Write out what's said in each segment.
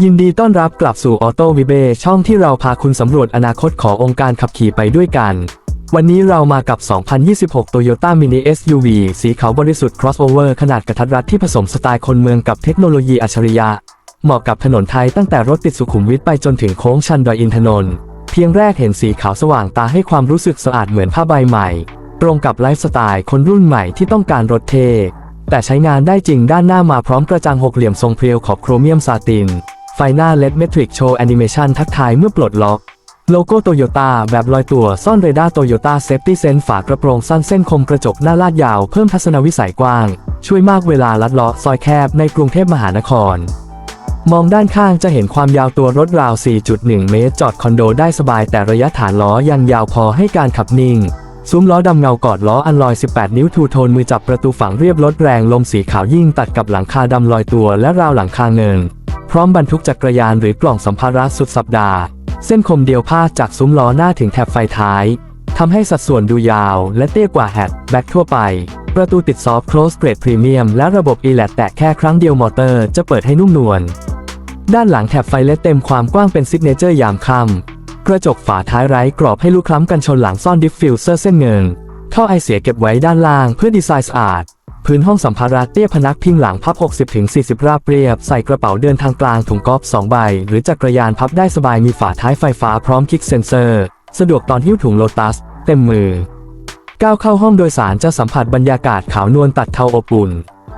ยินดีต้อนรับกลับสู่ออโต้วิเบช่องที่เราพาคุณสำรวจอนาคตขององค์การขับขี่ไปด้วยกัน วันนี้เรามากับ 2026 Toyota Mini SUV สีขาวบริสุทธิ์ crossover ขนาดกระทัดรัดที่ผสมสไตล์คนเมืองกับเทคโนโลยีอัจฉริยะ เหมาะกับถนนไทยตั้งแต่รถติดสุขุมวิทไปจนถึงโค้งชันดอยอินทนนท์เพียงแรกเห็นสีขาวสว่างตาให้ความรู้สึกสะอาดเหมือนผ้าใบใหม่ ตรงกับไลฟ์สไตล์คนรุ่นใหม่ที่ต้องการรถเท่แต่ใช้งานได้จริงด้านหน้ามาพร้อมกระจังหกเหลี่ยมทรงเพรียวขอบโครเมียมซาติน ไฟหน้า LED เมทริกโชว์แอนิเมชันทักทายเมื่อปลดล็อก โลโก้โตโยต้าแบบลอยตัวซ่อนเรดาร์โตโยต้าเซฟตี้เซนฝากระโปรงสั้นเส้นคมกระจกหน้าลาดยาวเพิ่มทัศนวิสัยกว้าง ช่วยมากเวลาลัดเลาะซอยแคบในกรุงเทพมหานคร มองด้านข้างจะเห็นความยาวตัวรถราว 4.1 เมตร จอดคอนโดได้สบายแต่ระยะฐานล้อยังยาวพอให้การขับนิ่งซุ้มล้อดำเงากอดล้ออันลอย 18 นิ้วทูโทนมือจับประตูฝั่งเรียบรถแรงลมสีขาวยิ่งตัดกับหลังคาดำลอยตัวและราวหลังคาเงิน พร้อมบรรทุกจักรยานหรือกล่องสัมภาระสุดสัปดาห์ เส้นคมเดียวพาดจากซุ้มล้อหน้าถึงแถบไฟท้ายทำให้สัดส่วนดูยาวและเตี้ยกว่าแฮชแบ็กทั่วไป ประตูติดซอฟต์โคลสเกรดพรีเมียมและระบบ e l a t แตะแค่ครั้งเดียวมอเตอร์จะเปิดให้นุ่มนวล ด้านหลังแถบไฟเลดเต็มความกว้างเป็นซิกเนเจอร์ยามค่ำกระจกฝาท้ายไร้กรอบให้ลูกคล้ำกันชนหลังซ่อนดิฟฟิวเซอร์เส้นเงินท่อไอเสียเก็บไว้ด้านล่างเพื่อดีไซน์สะอาด พื้นห้องสัมภาระเตี้ยพนักพิงหลังพับ 60-40 ราบเรียบ ใส่กระเป๋าเดินทางกลางถุงกอล์ฟ2ใบ หรือจักรยานพับได้สบายมีฝาท้ายไฟฟ้าพร้อมคลิกเซนเซอร์ สะดวกตอนหิ้วถุงโลตัส เต็มมือ ก้าวเข้าห้องโดยสารจะสัมผัสบรรยากาศขาวนวลตัดเทาอบอุ่น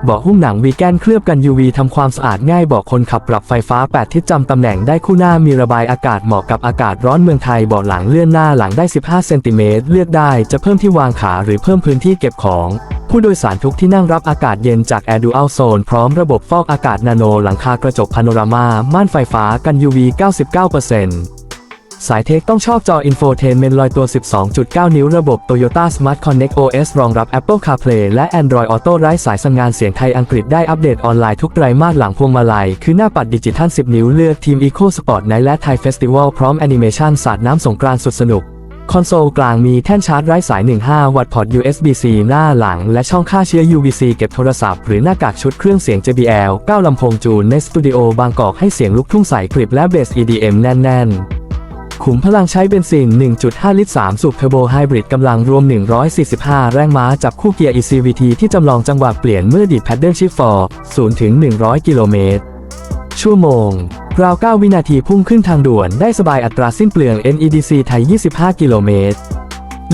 บาะหุ้มหนังวีแกนเคลือบกัน UV ทำความสะอาดง่ายบาะคนขับปรับไฟฟ้า 8 ทิศจำตำแหน่งได้คู่หน้ามีระบายอากาศเหมาะกับอากาศร้อนเมืองไทยเบาะหลังเลื่อนหน้าหลังได้ 15 เซนติเมตรเลือกได้จะเพิ่มที่วางขาหรือเพิ่มพื้นที่เก็บของ ผู้โดยสารทุกที่นั่งรับอากาศเย็นจาก Air Dual Zone พร้อมระบบฟอกอากาศนาโน หลังคากระจกพาโนรามาม่านไฟฟ้ากัน UV 99% สายเทคต้องชอบจอ Infotainment ลอยตัว 12.9 นิ้วระบบ Toyota Smart Connect OS รองรับ Apple CarPlay และ Android Auto ไร้สายสัญญาณเสียงไทยอังกฤษได้อัปเดตออนไลน์ทุกไตรมาสหลังพวงมาลัย คือหน้าปัดดิจิทัล 10 นิ้วเลือกทีม Eco Sport Night และ Thai Festival พร้อมแอนิเมชันสาดน้ำสงกรานต์สุดสนุก คอนโซลกลางมีแท่นชาร์จไร้สาย 15 วัตต์พอร์ต USB-C หน้าหลัง และช่องฆ่าเชื้อ UVC เก็บโทรศัพท์หรือหน้ากากชุดเครื่องเสียง JBL 9ลำโพงจูนในสตูดิโอบางกอกให้เสียงลูกทุ่งใสกริบและเบส EDM แน่นๆ ขุมพลังใช้เบนซิน 1.5 ลิตร 3 สูบเทอร์โบไฮบริดกำลังรวม 145 แรงม้าจับคู่เกียร์ ECVT ที่จำลองจังหวะเปลี่ยนเมื่อดีดแพดเดิลชิฟฟอร์0ถึง 100 กิโลเมตร ชั่วโมง ราว 9 วินาทีพุ่งขึ้นทางด่วนได้สบายอัตราสิ้นเปลือง NEDC ไทย 25 กิโลเมตร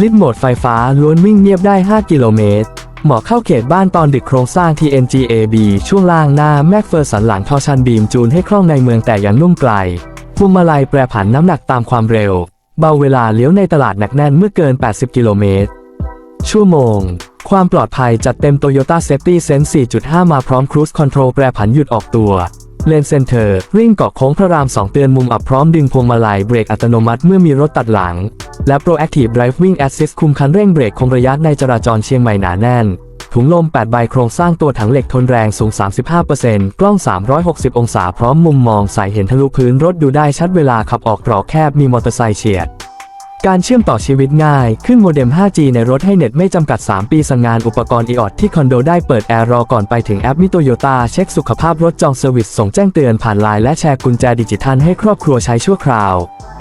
ลิดโหมดไฟฟ้าล้วนวิ่งเงียบได้ 5 กิโลเมตร เหมาะเข้าเขตบ้านตอนดึกโครงสร้าง TNGAB ช่วงล่างหน้าแม็กเฟอร์สันหลังทอชันบีมจูนให้คล่องในเมืองแต่ยังนุ่มไกล พวงมาลัยแปรผันน้ำหนักตามความเร็ว เบาเวลาเลี้ยวในตลาดหนักแน่นเมื่อเกิน 80 กิโลเมตร ชั่วโมง ความปลอดภัยจัดเต็ม Toyota Safety Sense 4.5 มาพร้อม Cruise Control แปรผันหยุดออกตัวเลนเซนเตอร์ริ่งเกาะโค้งพระราม 2 เตือนมุมอับพร้อมดึงพวงมาลัยเบรกอัตโนมัติเมื่อมีรถตัดหลัง และ Proactive Driving Assist คุมคันเร่งเบรกคงระยะในจราจรเชียงใหม่หนาแน่น ถุงลม 8 ใบโครงสร้างตัวถังเหล็กทนแรงสูง 35%กล้อง 360 องศาพร้อมมุมมองใสเห็นทะลุพื้นรถดูได้ชัดเวลาขับออกตรอกแคบมีมอเตอร์ไซค์เฉียด การเชื่อมต่อชีวิตง่าย ขึ้นโมเด็ม 5G ในรถให้เน็ตไม่จำกัด 3 ปีสั่งงานอุปกรณ์ e-ot ที่คอนโดได้เปิดแอร์รอก่อนไปถึงแอปมิโตโยตาเช็คสุขภาพรถจองเซอร์วิสส่งแจ้งเตือนผ่านไลน์และแชร์กุญแจดิจิทัลให้ครอบครัวใช้ชั่วคราว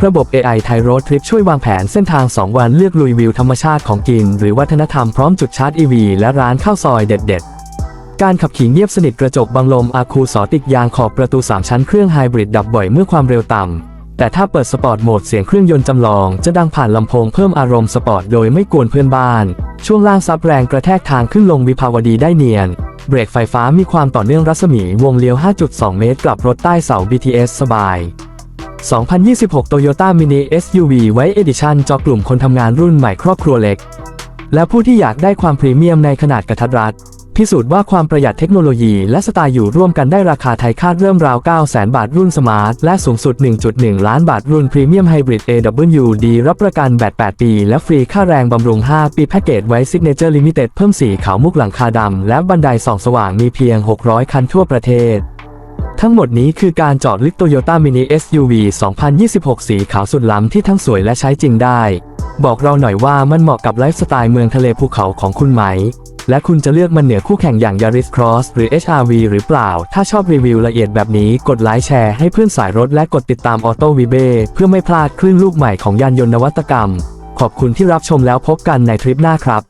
ระบบ AI ไทยรถทริปช่วยวางแผนเส้นทาง 2 วันเลือกลุยวิวธรรมชาติของกิน หรือวัฒนธรรมพร้อมจุดชาร์จ EV และร้านข้าวซอยเด็ด ๆการขับขี่เงียบสนิทกระจกบังลมอาคูสอติกยางขอบประตู 3 ชั้นเครื่องไฮบริดดับบ่อยเมื่อความเร็วต่ำ แต่ถ้าเปิดสปอร์ตโหมดเสียงเครื่องยนต์จำลอง จะดังผ่านลำโพงเพิ่มอารมณ์สปอร์ตโดยไม่กวนเพื่อนบ้าน ช่วงล่างซับแรงกระแทกทางขึ้นลงวิภาวดีได้เนียน เบรกไฟฟ้ามีความต่อเนื่องรัศมีวงเลี้ยว 5.2 เมตร กลับรถใต้เสา BTS สบาย 2026 Toyota Mini SUV ไว้ Edition จอกลุ่มคนทำงานรุ่นใหม่ครอบครัวเล็ก และผู้ที่อยากได้ความพรีเมียมในขนาดกระทัดรัด พิสูจน์ว่าความประหยัดเทคโนโลยีและสไตล์อยู่ร่วมกันได้ราคาไทยคาดเริ่มราว900,000 บาทรุ่นสมาร์ท และสูงสุด 1.1 ล้านบาทรุ่นพรีเมียมไฮบริด AWD รับประกันแบต8ปี และฟรีค่าแรงบำรุง 5 ปีแพ็กเกจไว้ Signature Limited เพิ่มสีขาวมุกหลังคาดำและบันไดส่องสว่างมีเพียง 600 คันทั่วประเทศทั้งหมดนี้คือการจาะลึก Toyota Mini SUV 2026 สีขาวสุดล้ำที่ทั้งสวยและใช้จริงได้ บอกเราหน่อยว่ามันเหมาะกับไลฟ์สไตล์เมืองทะเลภูเขาของคุณไหม และคุณจะเลือกมันเหนือคู่แข่งอย่าง Yaris Cross หรือ HRV หรือเปล่า ถ้าชอบรีวิวละเอียดแบบนี้กดไลค์แชร์ให้เพื่อนสายรถและกดติดตาม Auto v i b e เพื่อไม่พลาดคลื่นลูกใหม่ของยานยนต์นวัตกรรม ขอบคุณที่รับชมแล้วพบกันในทริปหน้าครับ